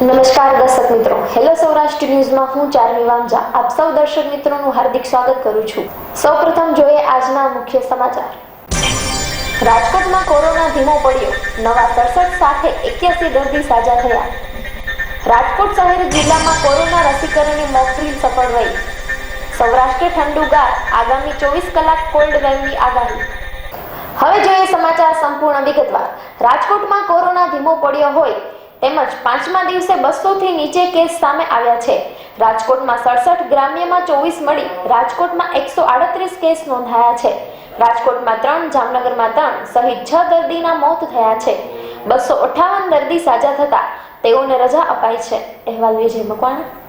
નમસ્કાર દર્શક મિત્રો. હેલો સૌરાષ્ટ્ર ન્યૂઝમાં હું ચારમી વાંજા આપ સૌ દર્શક મિત્રોનું હાર્દિક સ્વાગત કરું છું. સૌપ્રથમ જોઈએ આજના મુખ્ય સમાચાર. રાજકોટમાં કોરોના ધીમો પડ્યો. નવા સડસઠ સાથે એક્યાસી દર્દી સાજા થયા. રાજકોટ શહેર જિલ્લામાં કોરોના રસીકરણની મોકડ્રીલ સફળ રહી. સૌરાષ્ટ્ર ઠંડુગાર આગામી ચોવીસ કલાક કોલ્ડ વેવની આગાહી. હવે જોઈએ સમાચાર સંપૂર્ણ વિગતવાર. રાજકોટમાં કોરોના ધીમો પડ્યો હોય તેમજ પાંચમા દિવસે બસો થી નીચે કેસ સામે આવ્યા છે. રાજકોટમાં સડસઠ, ગ્રામ્યમાં ચોવીસ મળી રાજકોટમાં એકસો આડત્રીસ કેસ નોંધાયા છે. રાજકોટમાં ત્રણ, જામનગરમાં ત્રણ, સહિત છ દર્દીના મોત થયા છે. બસો અઠાવન દર્દી સાજા થતા તેઓને રજા અપાઈ છે. અહેવાલ વિજય મકવાણા.